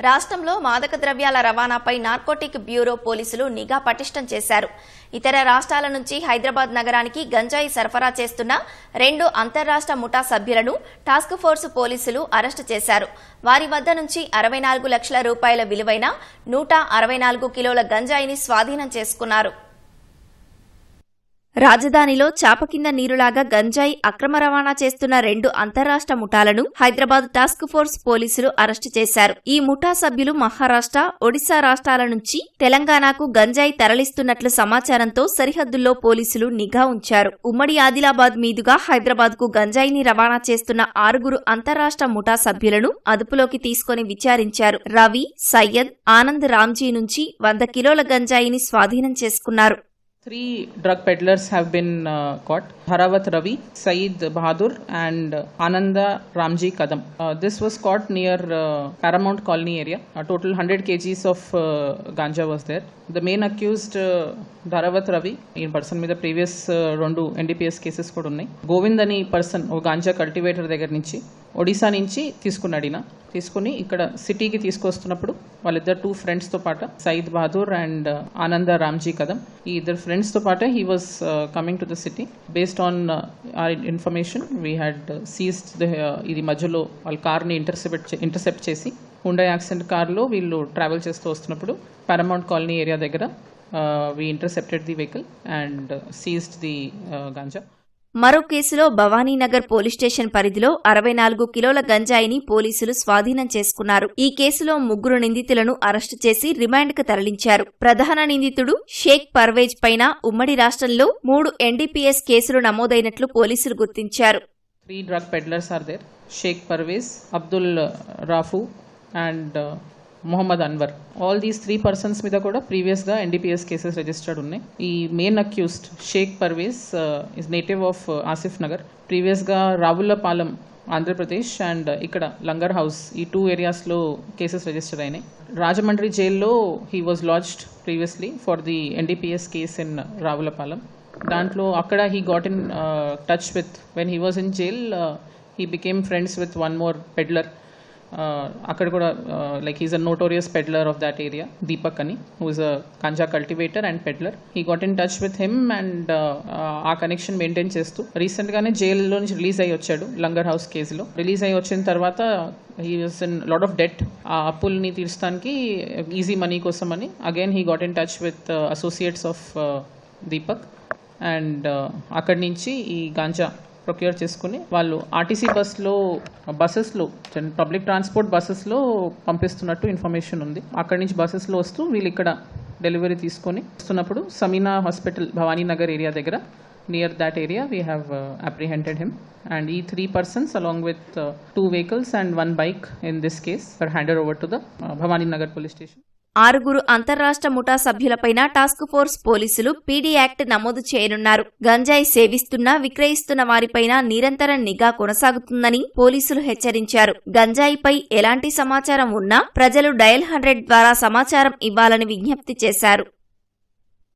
రాష్ట్రంలో మాదక ద్రవ్యాల రవాణాపై నార్కోటిక్ బ్యూరో పోలీసులు నిఘా పటిష్టం చేశారు. ఇతర రాష్ట్రాల నుంచి హైదరాబాద్ నగరానికి గంజాయి సరఫరా చేస్తున్న రెండు అంతర్రాష్ట్ర ముఠా సభ్యులను టాస్క్ ఫోర్స్ పోలీసులు అరెస్టు చేశారు. వారి వద్ద నుంచి అరవై నాలుగు లక్షల రూపాయల విలువైన నూట అరవై నాలుగు కిలోల గంజాయిని స్వాధీనం చేసుకున్నారు. రాజధానిలో చాప కింద నీరులాగా గంజాయి అక్రమ రవాణా చేస్తున్న రెండు అంతరాష్ట్ర ముఠాలను హైదరాబాద్ టాస్క్ ఫోర్స్ పోలీసులు అరెస్టు చేశారు. ఈ ముఠా సభ్యులు మహారాష్ట్ర ఒడిశా రాష్ట్రాల నుంచి తెలంగాణకు గంజాయి తరలిస్తున్నట్లు సమాచారంతో సరిహద్దుల్లో పోలీసులు నిఘా ఉంచారు. ఉమ్మడి ఆదిలాబాద్ మీదుగా హైదరాబాద్కు గంజాయిని రవాణా చేస్తున్న ఆరుగురు అంతరాష్ట్ర ముఠా సభ్యులను అదుపులోకి తీసుకుని విచారించారు. రవి సయ్యద్ ఆనంద్ రామ్జీ నుంచి వంద కిలోల గంజాయిని స్వాధీనం చేసుకున్నారు. Three drug peddlers have been caught Bharavath Ravi Sayeed Bahadur and Ananda Ramji Kadam this was caught near Paramount colony area total hundred kgs of ganja was there the main accused Dharavath Ravi ఈ person మీద previous రెండు NDPS cases కూడా ఉన్నాయి. గోవింద్ అని person ఓ ganja cultivator దగ్గర నుంచి ఒడిశా నుంచి తీసుకున్నాడు ఈయన. తీసుకుని ఇక్కడ సిటీకి తీసుకొస్తున్నప్పుడు వాళ్ళిద్దరు టూ ఫ్రెండ్స్తో పాటు సయీద్ బహదూర్ అండ్ ఆనంద రామ్జీ కదం ఈ ఇద్దరు ఫ్రెండ్స్తో పాటు he was coming to the city based on our information we had seized the ఇది మధ్యలో వాళ్ళ కార్ని ఇంటర్సెప్ట్ ఇంటర్సెప్ట్ చేసి హుండా యాక్సిడెంట్ కార్లో వీళ్ళు ట్రావెల్ చేస్తూ వస్తున్నప్పుడు పారమౌంట్ కాలనీ ఏరియా దగ్గర we intercepted the vehicle and seized the ganja మరో కేసులో భవానీనగర్ పోలీస్ స్టేషన్ పరిధిలో అరవై నాలుగు కిలోల గంజాయిని పోలీసులు స్వాధీనం చేసుకున్నారు. ఈ కేసులో ముగ్గురు నిందితులను అరెస్టు చేసి రిమాండ్కు తరలించారు. ప్రధాన నిందితుడు షేక్ పర్వేజ్ పైన ఉమ్మడి రాష్ట్రంలో మూడు ఎన్డీపీఎస్ కేసులు నమోదైనట్లు పోలీసులు గుర్తించారు. Three drug peddlers are there Shaikh Parvez Abdul Rauf and Mohammed Anwar all these three persons మీద కూడా ప్రీవియస్గా ఎన్డీపీఎస్ కేసెస్ రిజిస్టర్డ్ ఉన్నాయి. ఈ main accused Shaikh Parvez is native of Asif Nagar ప్రీవియస్గా రావులపాలెం ఆంధ్రప్రదేశ్ అండ్ ఇక్కడ లంగర్ హౌస్ ఈ టూ ఏరియాస్లో cases register అయినాయి. రాజమండ్రి జైల్లో he was lodged previously for the NDPS case in Ravulapalem దాంట్లో అక్కడ he got in touch with when he was in jail he became friends with one more peddler అక్కడ కూడా like is a notorious peddler of that area Deepak అని who is a ganja cultivator and peddler he got in touch with him and ఆ connection maintain చేస్తూ రీసెంట్గానే జైల్లో నుంచి release అయ్యి వచ్చాడు లంగర్ హౌస్ కేసులో రిలీజ్ అయ్యి వచ్చిన తర్వాత he was in lot of debt ఆ అప్పుల్ని తీర్చడానికి ఈజీ మనీ కోసం అని again he got in touch with associates of Deepak and అక్కడి నుంచి ఈ గాంజా ప్రొక్యూర్ చేసుకుని వాళ్ళు ఆర్టీసీ బస్లో బస్సెస్లో పబ్లిక్ ట్రాన్స్పోర్ట్ బస్సెస్లో పంపిస్తున్నట్టు ఇన్ఫర్మేషన్ ఉంది. అక్కడి నుంచి బస్సెస్లో వస్తూ వీళ్ళు ఇక్కడ డెలివరీ తీసుకొని వస్తున్నప్పుడు సమీనా హాస్పిటల్ భవానీనగర్ ఏరియా దగ్గర near that area we have apprehended him and ఈ three persons along with two vehicles and one bike in this case for handed over to the Bhavaninagar police station ఆరుగురు అంతర్రాష్ట్ర ముఠా సభ్యులపైన task force పోలీసులు PD act నమోదు చేయనున్నారు. గంజాయి సేవిస్తున్న విక్రయిస్తున్న వారిపైన నిరంతరం నిఘా కొనసాగుతుందని పోలీసులు హెచ్చరించారు. గంజాయిపై ఎలాంటి సమాచారం ఉన్నా ప్రజలు డయల్ హండ్రెడ్ ద్వారా సమాచారం ఇవ్వాలని విజ్ఞప్తి చేశారు.